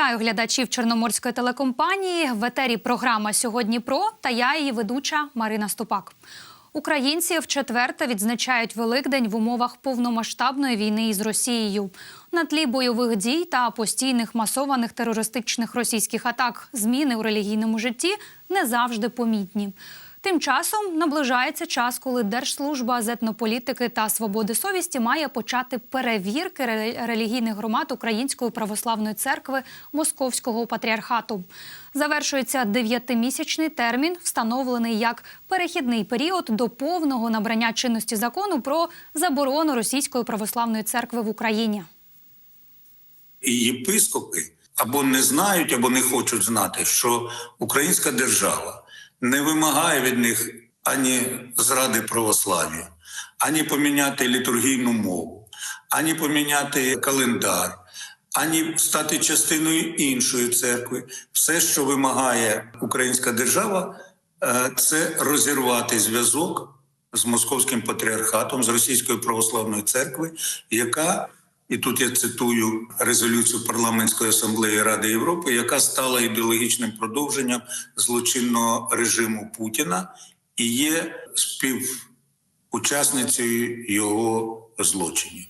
Вітаю глядачів Чорноморської телекомпанії. В етері програма Сьогодні про та я її ведуча Марина Ступак. Українці вчетверте відзначають Великдень в умовах повномасштабної війни із Росією. На тлі бойових дій та постійних масованих терористичних російських атак зміни у релігійному житті не завжди помітні. Тим часом наближається час, коли Держслужба з етнополітики та свободи совісті має почати перевірки ре- релігійних громад Української православної церкви Московського патріархату. Завершується дев'ятимісячний термін, встановлений як перехідний період до повного набрання чинності закону про заборону Російської православної церкви в Україні. єпископи або не знають, або не хочуть знати, що українська держава не вимагає від них ані зради православ'я, ані поміняти літургійну мову, ані поміняти календар, ані стати частиною іншої церкви. Все, що вимагає українська держава, е, це розірвати зв'язок з московським патріархатом, з Російською православною церквою, яка і тут я цитую резолюцію парламентської асамблеї Ради Європи, яка стала ідеологічним продовженням злочинного режиму Путіна і є співучасницею його злочинів.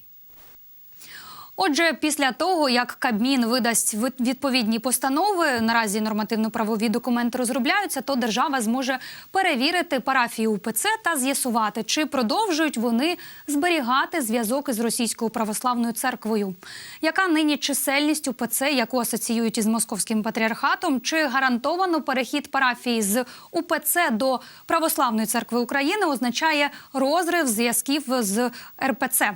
Отже, після того як Кабмін видасть ви- відповідні постанови, наразі нормативно-правові документи розробляються, то держава зможе перевірити парафії УПЦ та з'ясувати, чи продовжують вони зберігати зв'язок із російською православною церквою. Яка нині чисельність УПЦ, яку асоціюють із московським патріархатом, чи гарантовано перехід парафії з УПЦ до православної церкви України означає розрив зв'язків з РПЦ.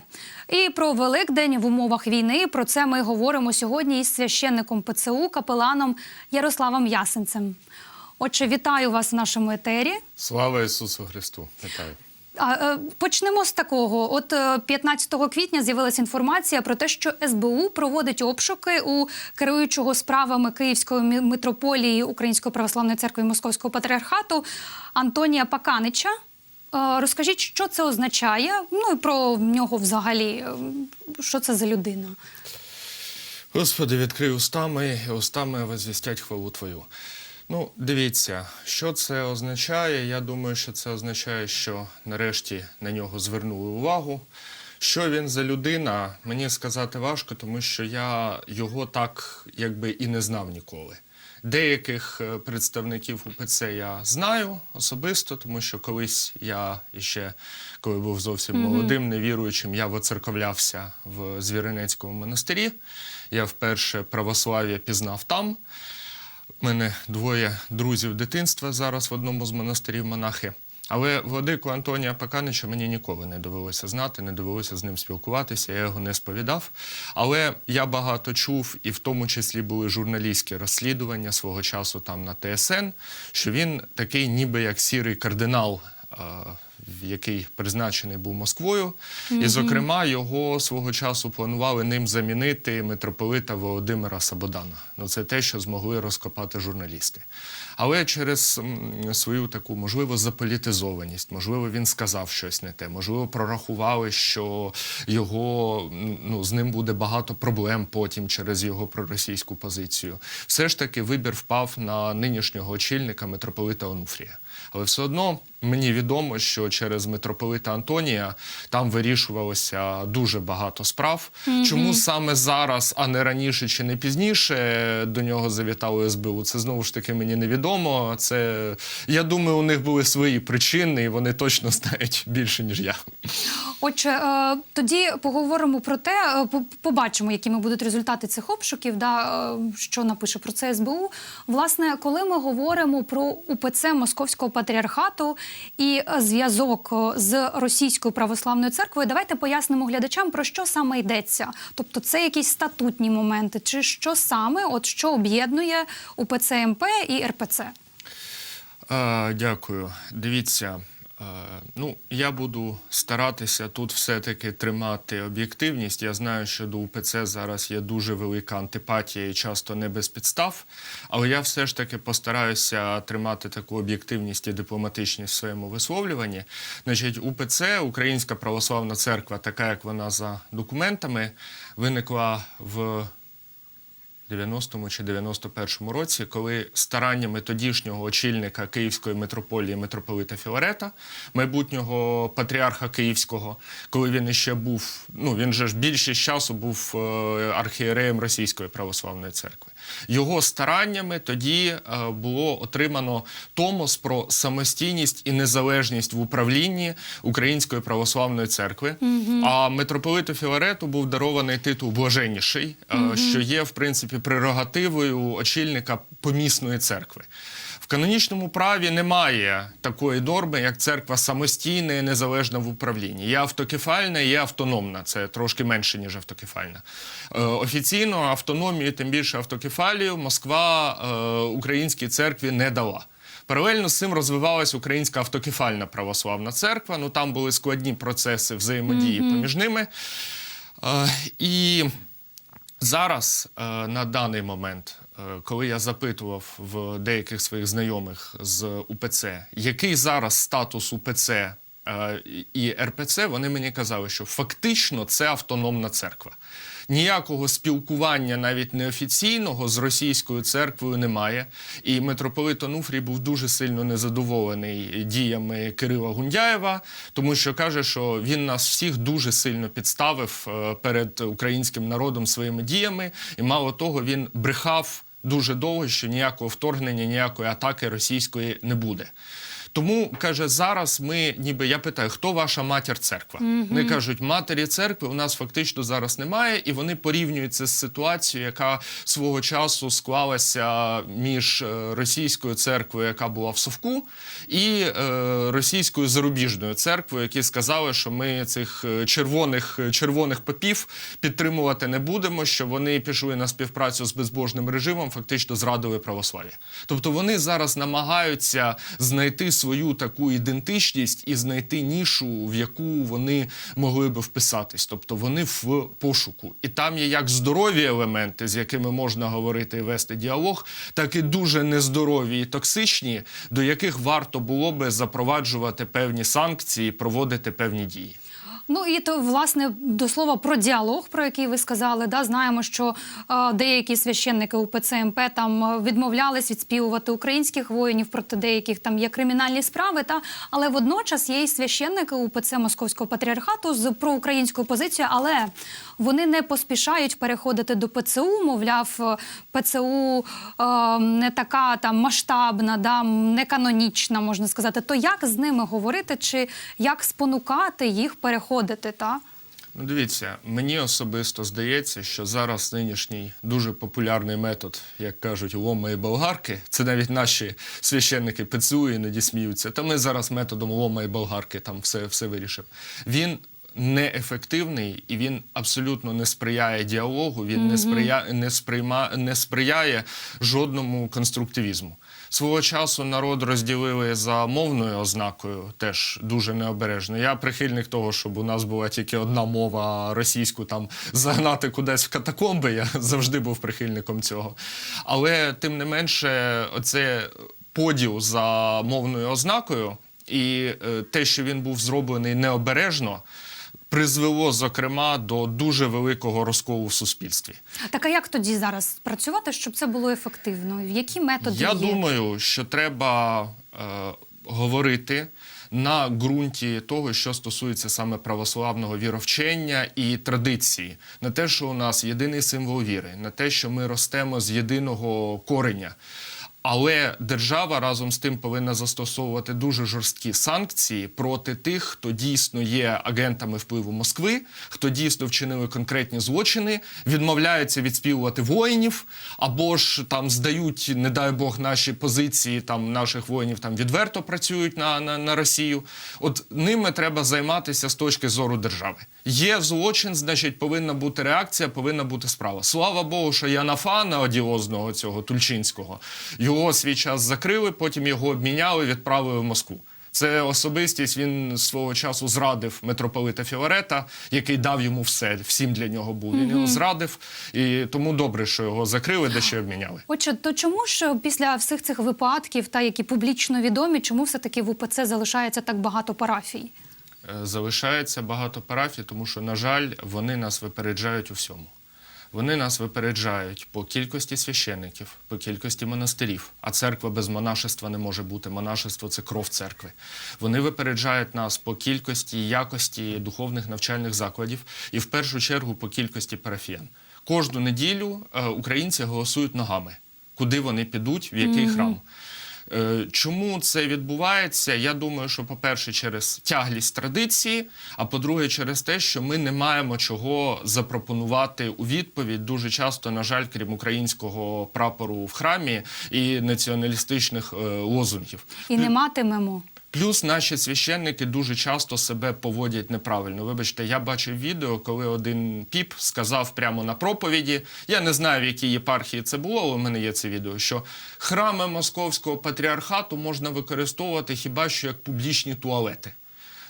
І про Великдень в умовах війни про це ми говоримо сьогодні із священником ПЦУ, капеланом Ярославом Ясенцем. Отже, вітаю вас в нашому етері. Слава Ісусу Христу! Вітаю. А, е, Почнемо з такого. От е, 15 квітня з'явилася інформація про те, що СБУ проводить обшуки у керуючого справами Київської митрополії Української православної церкви Московського патріархату Антонія Паканича. Розкажіть, що це означає? Ну і про нього взагалі. Що це за людина? Господи, відкрий устами, устами возвістять хвалу Твою. Ну, дивіться, що це означає. Я думаю, що це означає, що нарешті на нього звернули увагу. Що він за людина, мені сказати важко, тому що я його так якби і не знав ніколи. Деяких е, представників УПЦ я знаю особисто, тому що колись я іще, коли був зовсім молодим, невіруючим, я воцерковлявся в Звіринецькому монастирі. Я вперше православ'я пізнав там. У мене двоє друзів дитинства зараз в одному з монастирів монахи. Але владику Антонія Паканича мені ніколи не довелося знати, не довелося з ним спілкуватися, я його не сповідав. Але я багато чув, і в тому числі були журналістські розслідування свого часу там на ТСН, що він такий, ніби як сірий кардинал. Який призначений був Москвою, і, зокрема, його свого часу планували ним замінити митрополита Володимира Сабодана. Ну, це те, що змогли розкопати журналісти. Але через свою таку можливо заполітизованість, можливо, він сказав щось не те, можливо, прорахували, що його ну з ним буде багато проблем потім через його проросійську позицію. Все ж таки вибір впав на нинішнього очільника митрополита Онуфрія. Але все одно мені відомо, що через митрополита Антонія там вирішувалося дуже багато справ. Чому саме зараз, а не раніше чи не пізніше до нього завітало СБУ? Це знову ж таки мені невідомо. Це я думаю, у них були свої причини, і вони точно знають більше ніж я. Отже, е, тоді поговоримо про те, е, побачимо, якими будуть результати цих обшуків, да, е, що напише про це СБУ. Власне, коли ми говоримо про УПЦ Московського патріархату і е, зв'язок е, з Російською православною церквою, давайте пояснимо глядачам, про що саме йдеться. Тобто, це якісь статутні моменти, чи що саме, от що об'єднує УПЦ МП і РПЦ? Дякую. Дивіться. Е, Ну, я буду старатися тут все-таки тримати об'єктивність. Я знаю, що до УПЦ зараз є дуже велика антипатія і часто не без підстав. Але я все ж таки постараюся тримати таку об'єктивність і дипломатичність в своєму висловлюванні. Значить, УПЦ, Українська православна церква, така як вона за документами, виникла в 90-му чи 91-му році, коли стараннями тодішнього очільника Київської митрополії митрополита Філарета, майбутнього патріарха Київського, коли він іще був, ну він же ж більше часу був е, архієреєм Російської православної церкви. Його стараннями тоді е, було отримано томос про самостійність і незалежність в управлінні Української православної церкви. А митрополиту Філарету був дарований титул блаженніший, е, що є в принципі прерогативою очільника помісної церкви. В канонічному праві немає такої норми, як церква самостійна і незалежна в управлінні. Є автокефальна, є автономна. Це трошки менше, ніж автокефальна. Е, офіційно автономію, тим більше автокефалію, Москва е, українській церкві не дала. Паралельно з цим розвивалась українська автокефальна православна церква. Ну там були складні процеси взаємодії поміж ними. Е, і Зараз е, на даний момент, е, коли я запитував в деяких своїх знайомих з УПЦ, який зараз статус УПЦ е, і РПЦ, вони мені казали, що фактично це автономна церква. Ніякого спілкування, навіть неофіційного, з російською церквою немає. І митрополит Онуфрій був дуже сильно незадоволений діями Кирила Гундяєва, тому що каже, що він нас всіх дуже сильно підставив е, перед українським народом своїми діями, і мало того, він брехав дуже довго, що ніякого вторгнення, ніякої атаки російської не буде. Тому каже, зараз ми, ніби я питаю, хто ваша матір церква? Вони кажуть, матері церкви у нас фактично зараз немає, і вони порівнюють це з ситуацією, яка свого часу склалася між е, російською церквою, яка була в Совку, і е, російською зарубіжною церквою, які сказали, що ми цих е, червоних червоних попів підтримувати не будемо, що вони пішли на співпрацю з безбожним режимом, фактично зрадили православ'я. Тобто вони зараз намагаються знайти свою таку ідентичність і знайти нішу, в яку вони могли би вписатись. Тобто вони в пошуку. І там є як здорові елементи, з якими можна говорити і вести діалог, так і дуже нездорові і токсичні, до яких варто було би запроваджувати певні санкції, проводити певні дії. Ну і то власне до слова про діалог, про який ви сказали. Да, знаємо, що е, деякі священники УПЦ МП там е, відмовлялись відспівувати українських воїнів, проти деяких там є кримінальні справи. Та але водночас є і священники УПЦ Московського патріархату з проукраїнською позицією, але вони не поспішають переходити до ПЦУ. Мовляв, е, ПЦУ е, не така там масштабна, да, не канонічна, можна сказати. То як з ними говорити, чи як спонукати їх переходити? Та? Ну, дивіться, мені особисто здається, що зараз нинішній дуже популярний метод, як кажуть, лома і болгарки, це навіть наші священники ПЦУ іноді сміються. Та ми зараз методом лома і болгарки там все, все вирішимо. Він неефективний і він абсолютно не сприяє діалогу, він не, сприяє, не, сприйма, не сприяє жодному конструктивізму. Свого часу народ розділили за мовною ознакою, теж дуже необережно. Я прихильник того, щоб у нас була тільки одна мова російську там загнати кудись в катакомби. Я завжди був прихильником цього. Але тим не менше, оце поділ за мовною ознакою і е, те, що він був зроблений необережно. Призвело зокрема до дуже великого розколу в суспільстві. Так а як тоді зараз працювати, щоб це було ефективно? Які методи Я є? думаю, що треба е, говорити на ґрунті того, що стосується саме православного віровчення і традиції, на те, що у нас єдиний символ віри, на те, що ми ростемо з єдиного кореня. Але держава разом з тим повинна застосовувати дуже жорсткі санкції проти тих, хто дійсно є агентами впливу Москви, хто дійсно вчинили конкретні злочини, відмовляються відспівувати воїнів, або ж там здають, не дай Бог, наші позиції там наших воїнів там відверто працюють на, на, на Росію. От ними треба займатися з точки зору держави. Є злочин, значить, повинна бути реакція, повинна бути справа. Слава Богу, що Янафана одіозного цього Тульчинського його свій час закрили, потім його обміняли, відправили в Москву. Це особистість. Він свого часу зрадив митрополита Філарета, який дав йому все. Всім для нього був. Він його зрадив, і тому добре, що його закрили, де ще обміняли. Отже, то чому ж після всіх цих випадків, та які публічно відомі, чому все таки в УПЦ залишається так багато парафій? Е, Залишається багато парафій, тому що, на жаль, вони нас випереджають у всьому. Вони нас випереджають по кількості священників, по кількості монастирів. А церква без монашества не може бути. Монашество це кров церкви. Вони випереджають нас по кількості і якості духовних навчальних закладів і в першу чергу по кількості парафіян. Кожну неділю е, українці голосують ногами, куди вони підуть, в який храм. Е, Чому це відбувається? Я думаю, що, по-перше, через тяглість традиції, а по-друге, через те, що ми не маємо чого запропонувати у відповідь дуже часто, на жаль, крім українського прапору в храмі і націоналістичних е, лозунгів. І не матимемо. Плюс наші священники дуже часто себе поводять неправильно. Вибачте, я бачив відео, коли один піп сказав прямо на проповіді. Я не знаю, в якій єпархії це було, але в мене є це відео. Що храми московського патріархату можна використовувати хіба що як публічні туалети.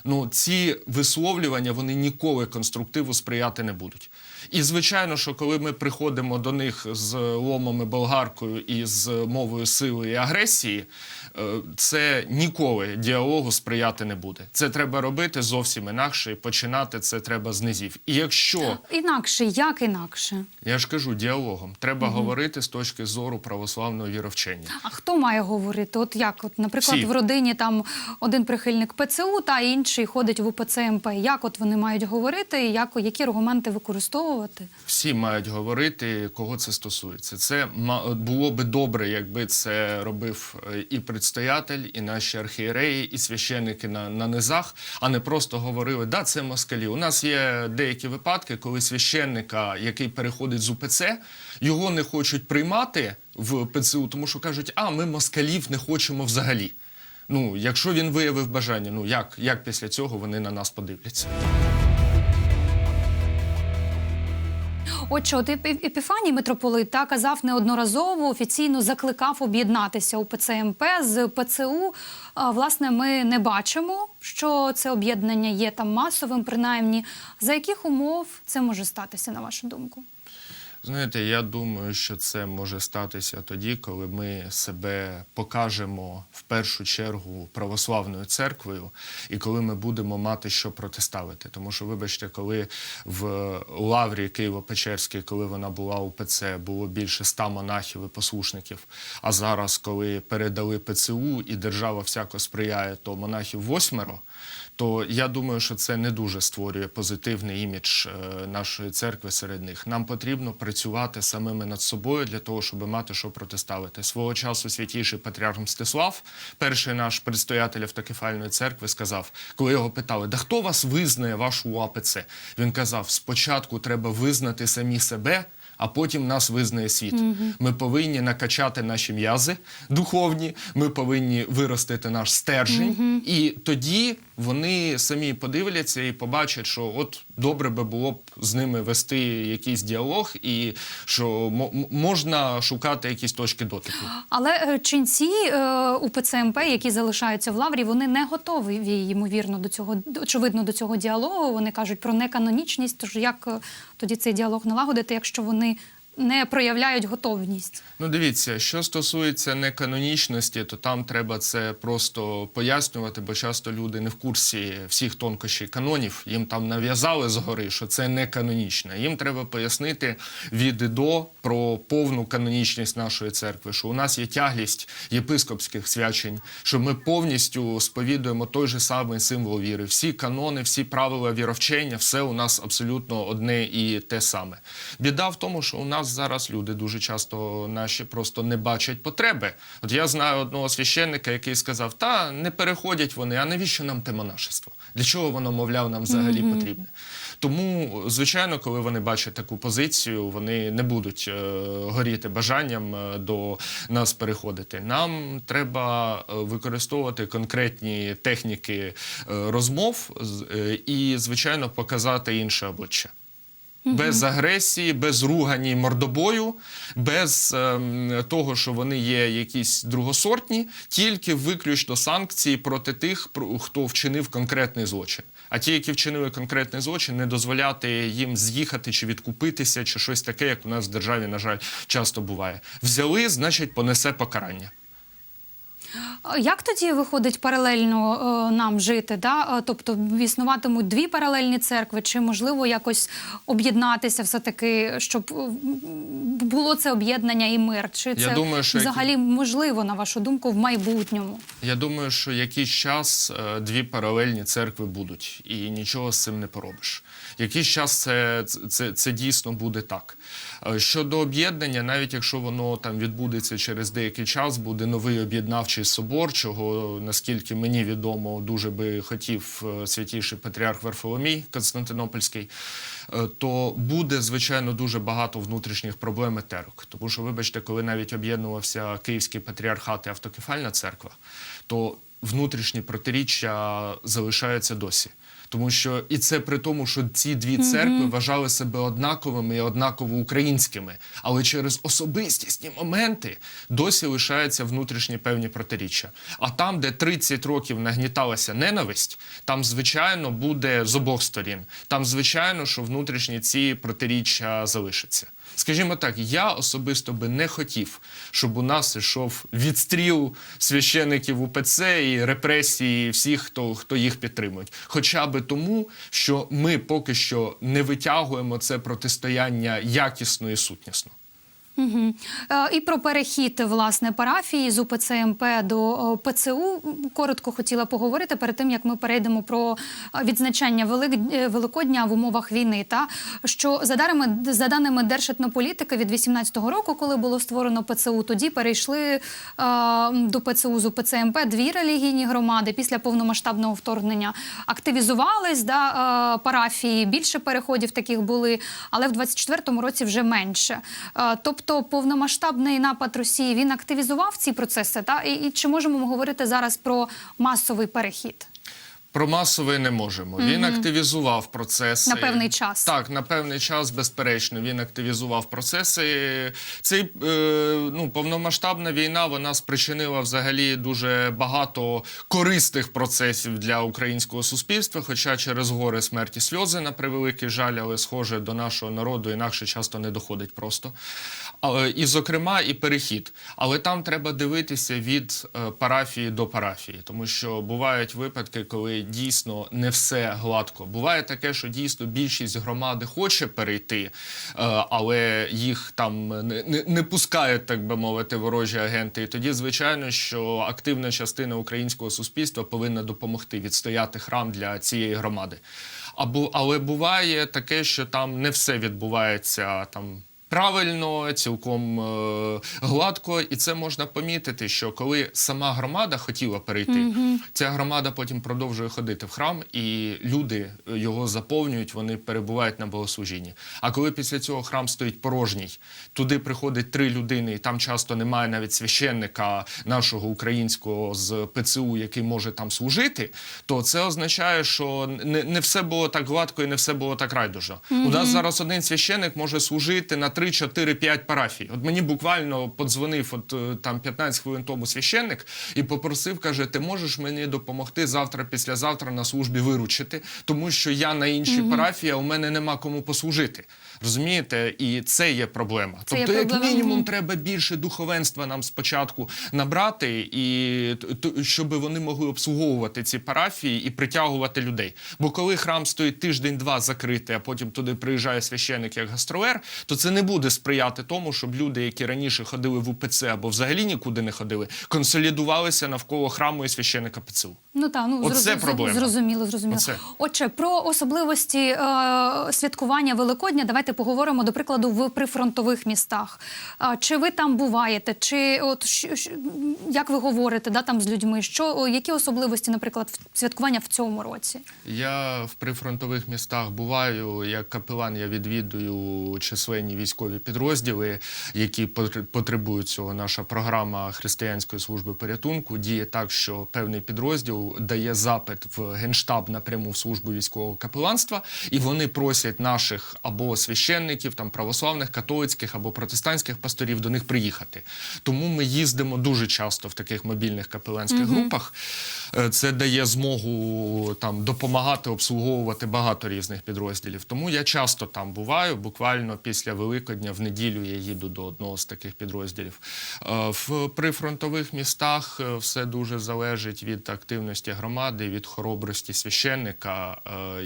Ну, ці висловлювання вони ніколи конструктиву сприяти не будуть. І звичайно, що коли ми приходимо до них з ломами болгаркою і з мовою сили і агресії, е, це ніколи діалогу сприяти не буде. Це треба робити зовсім інакше, і починати це треба з низів. І якщо Інакше, як інакше? я ж кажу діалогом, треба говорити з точки зору православного віровчення. А хто має говорити? От як, от, наприклад, Всі. в родині там один прихильник ПЦУ, та інший ходить в УПЦ МП. Як от вони мають говорити, як, які аргументи використовувати? Всі мають говорити, кого це стосується. Це було би добре, якби це робив е, і предстоятель, і наші архієреї, і священники на, на низах, а не просто говорили, да, це москалі. У нас є деякі випадки, коли священника, який переходить з УПЦ, його не хочуть приймати в ПЦУ, тому що кажуть, а ми москалів не хочемо взагалі. Ну, якщо він виявив бажання, ну як, як після цього вони на нас подивляться? Отже, от Епі- Епіфаній митрополит та казав неодноразово офіційно закликав об'єднатися у ПЦМП з ПЦУ. Власне, ми не бачимо, що це об'єднання є там масовим, принаймні. За яких умов це може статися, на вашу думку? Знаєте, я думаю, що це може статися тоді, коли ми себе покажемо в першу чергу православною церквою, і коли ми будемо мати що протиставити. Тому що, вибачте, коли в лаврі Києво-Печерській, коли вона була у ПЦ, було більше ста монахів і послушників. А зараз, коли передали ПЦУ і держава всяко сприяє, то монахів восьмеро. То я думаю, що це не дуже створює позитивний імідж е, нашої церкви серед них. Нам потрібно працювати самими над собою для того, щоб мати що протиставити. Свого часу святійший патріарх Мстислав, перший наш предстоятель автокефальної церкви, сказав, коли його питали, да хто вас визнає вашу УАПЦ? Він казав: спочатку треба визнати самі себе. А потім нас визнає світ. Ми повинні накачати наші м'язи духовні, ми повинні виростити наш стержень, і тоді вони самі подивляться і побачать, що от добре би було б з ними вести якийсь діалог, і що можна шукати якісь точки дотику. Але е, ченці е, УПЦ МП, які залишаються в лаврі, вони не готові ймовірно до цього очевидно до цього діалогу. Вони кажуть про неканонічність. Тож як е, тоді цей діалог налагодити, якщо вони не проявляють готовність? Ну, дивіться, що стосується неканонічності, то там треба це просто пояснювати, бо часто люди не в курсі всіх тонкощів канонів. Їм там нав'язали згори, що це не канонічне. Їм треба пояснити від і до про повну канонічність нашої церкви, що у нас є тяглість єпископських свячень, що ми повністю сповідуємо той же самий символ віри. Всі канони, всі правила віровчення, все у нас абсолютно одне і те саме. Біда в тому, що у нас зараз люди дуже часто наші просто не бачать потреби. От я знаю одного священника, який сказав: та не переходять вони, а навіщо нам те монашество? Для чого воно, мовляв, нам взагалі потрібне? Тому, звичайно, коли вони бачать таку позицію, вони не будуть е, горіти бажанням е, до нас переходити. Нам треба е, використовувати конкретні техніки е, розмов е, і, звичайно, показати інше обличчя. Без агресії, без ругані мордобою, без ем, того, що вони є якісь другосортні, тільки виключно санкції проти тих, хто вчинив конкретний злочин. А ті, які вчинили конкретний злочин, не дозволяти їм з'їхати чи відкупитися, чи щось таке, як у нас в державі, на жаль, часто буває. Взяли, значить, понесе покарання. Як тоді виходить паралельно е, нам жити? Да? Е, Тобто існуватимуть дві паралельні церкви, чи можливо якось об'єднатися все-таки, щоб е, було це об'єднання і мир? Чи Я це думаю, що взагалі можливо, на вашу думку, в майбутньому? Я думаю, що якийсь час дві паралельні церкви будуть, і нічого з цим не поробиш. Якийсь час це, це, це дійсно буде так. Щодо об'єднання, навіть якщо воно там відбудеться через деякий час, буде новий об'єднавчий собор, чого наскільки мені відомо, дуже би хотів е, святіший патріарх Варфоломій Константинопольський. е, То буде звичайно дуже багато внутрішніх проблем терок. Тому що, вибачте, коли навіть об'єднувався Київський патріархат і автокефальна церква, то внутрішні протиріччя залишаються досі. Тому що і це при тому, що ці дві церкви вважали себе однаковими і однаково українськими, але через особистісні моменти досі лишаються внутрішні певні протиріччя. А там, де 30 років нагніталася ненависть, там звичайно буде з обох сторін. Там звичайно, що внутрішні ці протиріччя залишаться. Скажімо так, я особисто би не хотів, щоб у нас йшов відстріл священиків УПЦ і репресії всіх, хто, хто їх підтримують. Хоча би тому, що ми поки що не витягуємо це протистояння якісно і сутнісно. Угу. І про перехід власне парафії з УПЦ МП до е, ПЦУ коротко хотіла поговорити перед тим, як ми перейдемо про е, відзначання Велик... Великодня в умовах війни. Та що за даними за даними Держетнополітики від 18-го року, коли було створено ПЦУ, тоді перейшли е, до ПЦУ з УПЦ МП дві релігійні громади після повномасштабного вторгнення активізувались да, е, парафії. Більше переходів таких були, але в 24-му році вже менше. Е, Тобто повномасштабний напад Росії він активізував ці процеси, та і, і чи можемо ми говорити зараз про масовий перехід? Про масовий не можемо. Він активізував процеси На певний час. Так, на певний час, безперечно, він активізував процеси. Цей е, ну, повномасштабна війна вона спричинила взагалі дуже багато корисних процесів для українського суспільства. Хоча через гори смерті сльози на превеликий жаль, але схоже до нашого народу інакше часто не доходить просто. Але, і, зокрема, і перехід. Але там треба дивитися від е, парафії до парафії, тому що бувають випадки, коли дійсно не все гладко. Буває таке, що дійсно більшість громади хоче перейти, е, але їх там не, не, пускають, так би мовити, ворожі агенти. І тоді, звичайно, що активна частина українського суспільства повинна допомогти відстояти храм для цієї громади. Або але буває таке, що там не все відбувається там. Правильно, цілком е, гладко, і це можна помітити, що коли сама громада хотіла перейти, ця громада потім продовжує ходити в храм, і люди його заповнюють, вони перебувають на богослужінні. А коли після цього храм стоїть порожній, туди приходить три людини, і там часто немає навіть священника нашого українського з ПЦУ, який може там служити, то це означає, що не, не все було так гладко і не все було так райдужно. У нас зараз один священник може служити на 3, 4, 5 парафій. От мені буквально подзвонив от е, там 15 хвилин тому священник і попросив, каже: ти можеш мені допомогти завтра, післязавтра на службі виручити, тому що я на іншій парафії, а у мене нема кому послужити. Розумієте, і це є проблема. Це є тобто, як проблема, мінімум, треба більше духовенства нам спочатку набрати, і щоб вони могли обслуговувати ці парафії і притягувати людей. Бо коли храм стоїть тиждень-два закритий, а потім туди приїжджає священик як гастролер, то це не буде сприяти тому, щоб люди, які раніше ходили в УПЦ або взагалі нікуди не ходили, консолідувалися навколо храму і священика ПЦУ. Ну так, ну Оце зроз- проблема. зрозуміло, зрозуміло. Оце. Отже, про особливості е, святкування Великодня давайте поговоримо, до прикладу, в прифронтових містах. Чи ви там буваєте? Чи от як ви говорите да, там з людьми? Що які особливості, наприклад, святкування в цьому році? Я в прифронтових містах буваю. Як капелан я відвідую численні військові підрозділи, які потр- потребують цього. Наша програма християнської служби порятунку діє так, що певний підрозділ дає запит в генштаб напряму в службу військового капеланства, і вони просять наших або священників, там православних, католицьких або протестантських пасторів до них приїхати. Тому ми їздимо дуже часто в таких мобільних капеланських групах. Е, Це дає змогу там допомагати обслуговувати багато різних підрозділів. Тому я часто там буваю, буквально після Великодня в неділю я їду до одного з таких підрозділів. Е, В прифронтових містах е, все дуже залежить від активності громади, від хоробрості священника.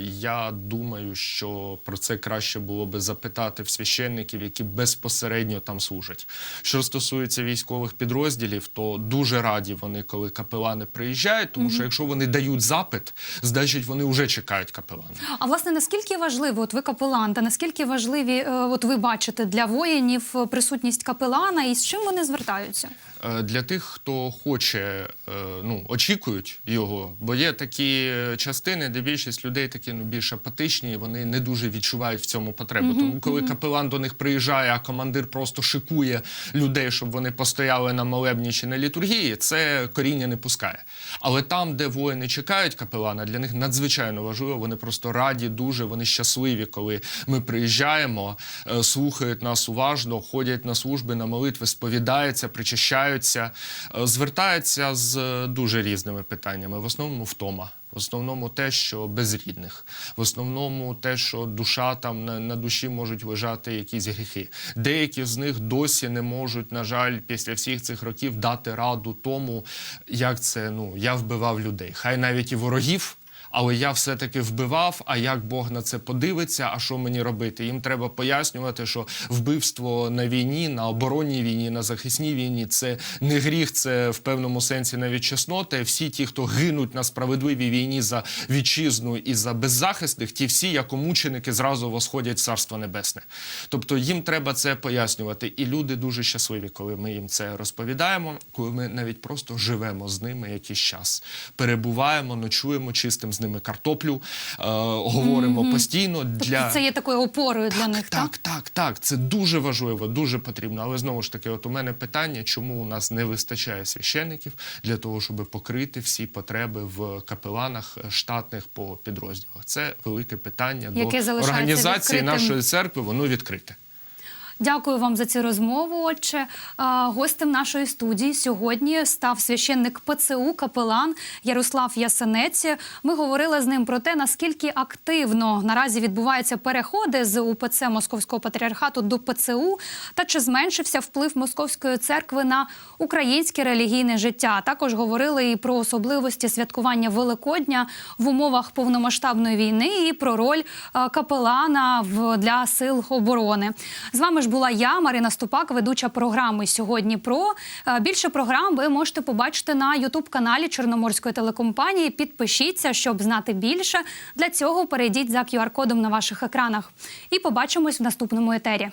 Я думаю, що про це краще було би запитати в священників, які безпосередньо там служать. Що стосується військових підрозділів, то дуже раді вони, коли капелани приїжджають, тому що якщо вони дають запит, значить вони вже чекають капелана. А власне наскільки важливо, от ви капелан, та наскільки важливі, е, от ви бачите для воїнів е, присутність капелана і з чим вони звертаються? Е, Для тих, хто хоче, е, ну очікують його, бо є такі е, частини, де більшість людей такі ну більш апатичні, і вони не дуже відчувають в цьому потребу. Тому, коли капелан до них приїжджає, а командир просто шикує людей, щоб вони постояли на молебні чи на літургії, це коріння не пускає. Але там, де воїни чекають капелана, для них надзвичайно важливо. Вони просто раді, дуже вони щасливі, коли ми приїжджаємо, слухають нас уважно, ходять на служби, на молитви, сповідаються, причащаються, е, звертаються з е, дуже різними питаннями. В основному втома. В основному те, що без рідних, в основному те, що душа там на, на душі можуть лежати якісь гріхи. Деякі з них досі не можуть, на жаль, після всіх цих років дати раду тому, як це ну я вбивав людей. Хай навіть і ворогів. Але я все-таки вбивав. А як Бог на це подивиться? А що мені робити? Їм треба пояснювати, що вбивство на війні, на оборонній війні, на захисній війні це не гріх, це в певному сенсі навіть чеснота. Всі ті, хто гинуть на справедливій війні за вітчизну і за беззахисних, ті всі, як мученики, зразу восходять в царство небесне. Тобто їм треба це пояснювати. І люди дуже щасливі, коли ми їм це розповідаємо, коли ми навіть просто живемо з ними якийсь час, перебуваємо, ночуємо, чистимо з ними картоплю, е, говоримо постійно для Тобто це є такою опорою для них, так? так, так, так. Це дуже важливо, дуже потрібно. Але знову ж таки, от у мене питання, чому у нас не вистачає священників для того, щоб покрити всі потреби в капеланах штатних по підрозділах. Це велике питання Яке до організації відкритим. нашої церкви. Воно відкрите. Дякую вам за цю розмову. Отже, гостем нашої студії сьогодні став священник ПЦУ капелан Ярослав Ясенець. Ми говорили з ним про те, наскільки активно наразі відбуваються переходи з УПЦ Московського патріархату до ПЦУ, та чи зменшився вплив Московської церкви на українське релігійне життя. Також говорили і про особливості святкування Великодня в умовах повномасштабної війни, і про роль капелана для сил оборони. З вами ж була я, Марина Ступак, ведуча програми сьогодні. Про Е, більше програм ви можете побачити на Ютуб каналі Чорноморської телекомпанії. Підпишіться, щоб знати більше. Для цього перейдіть за QR-кодом на ваших екранах. І побачимось в наступному етері.